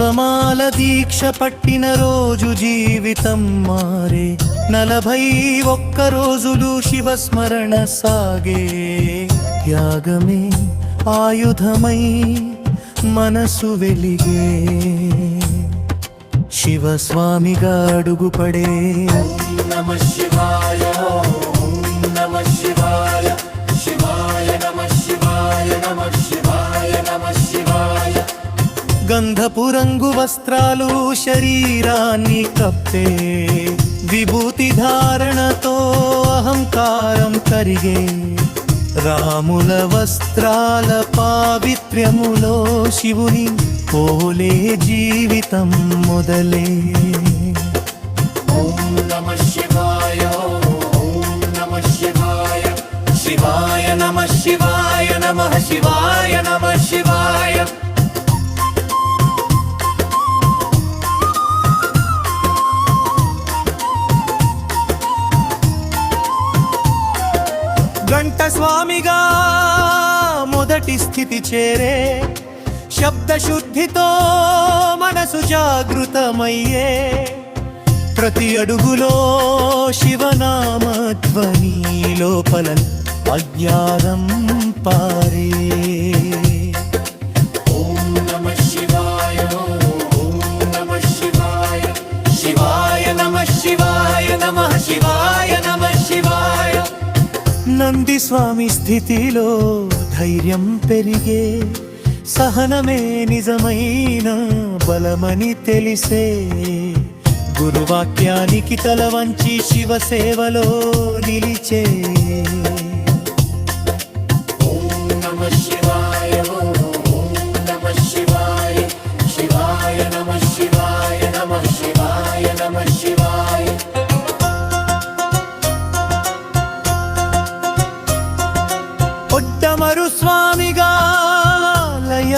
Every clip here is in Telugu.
శివమాల దీక్ష పట్టిన రోజు జీవితం మారే. నలభై ఒక్క రోజులు శివస్మరణ సాగే. త్యాగమే ఆయుధమై మనసు వెలిగే. శివస్వామిగా అడుగుపడే. నమ శివాయ. గంధపు రంగు వస్త్రాలు శరీరాన్ని కప్పే విభూతి ధారణతో అహంకారం కరిగే రాముల వస్త్రాల పావిత్ర్యములో శివుని పోలే జీవితం మొదలే. ఓం నమ శివాయ ఓం నమ శివాయ శివాయ నమ శివాయ నమ శివాయ నమ శివాయ. స్వామిగా మొదటి స్థితి చేరే శబ్దశుద్ధితో మనసు జాగృతమయ్యే. ప్రతి అడుగులో శివనామధ్వని లోపల అజ్ఞానం పారే. నంది స్వామి స్థితిలో ధైర్యం పెరిగే సహనమే నిజమైన బలమని తెలిసే గురువాక్యానికి తల వంచి శివ సేవలో నిలిచే. ఓం నమ శివాయ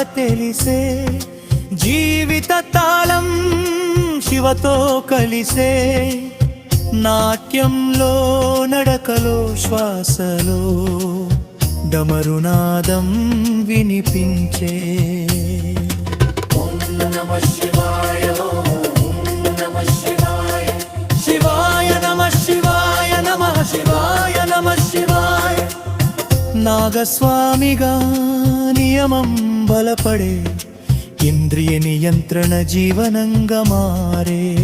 తెలిసే జీవిత తాళం శివతో కలిసే నాట్యంలో నడకలో శ్వాసలో డమరునాదం వినిపించే. ఓం నమ శివాయ ఓం నమ శివాయ. శివాయ నమ శివాయ నమ శివాయ నమ శివాయ. నాగస్వామిగా నియమం బలపడే ఇంద్రియ నియంత్రణ జీవనంగా మారే.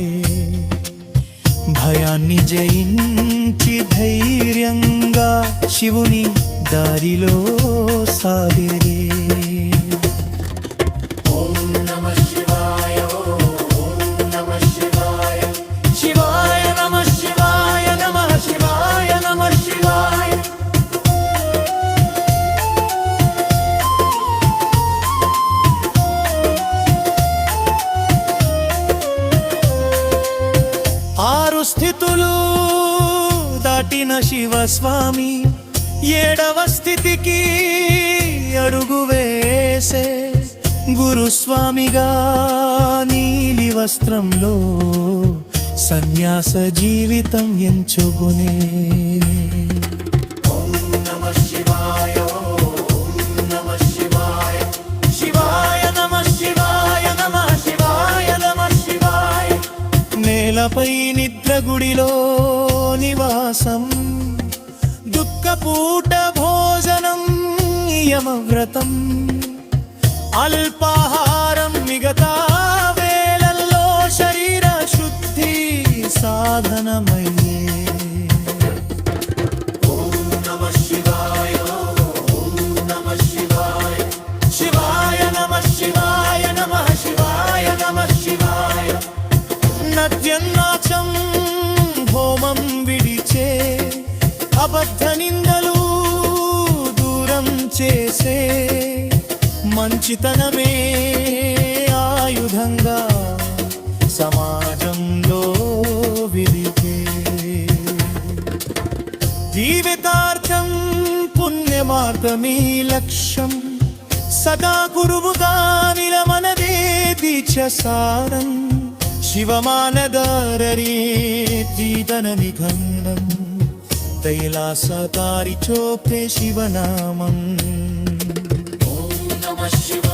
భయాన్ని జయించి ధైర్యంగా శివుని దారిలో సాగిరే ఆరు స్థితులు దాటిన శివస్వామి ఏడవ స్థితికి అడుగు వేసే గురుస్వామిగా నీలి వస్త్రంలో సన్యాస జీవితం ఎంచుకునే. నేలపై గుడిలో నివాసం. దుఃఖపూట భోజనం యమవ్రతం. అల్పాహారం మిగతా వేళల్లో శరీర శుద్ధి సాధనమై చేసే మంచితనమే ఆయుధంగా సమాజంలో విరిగే. జీవితార్థం పుణ్యమార్గమీ లక్ష్యం. సదా గురువుగా నిలమనదే దీక్ష సారం శివమానదారీ జీతన నిఘండం. తైలాసకారి చోప్తే శివనామం. ఓం నమ శివాయ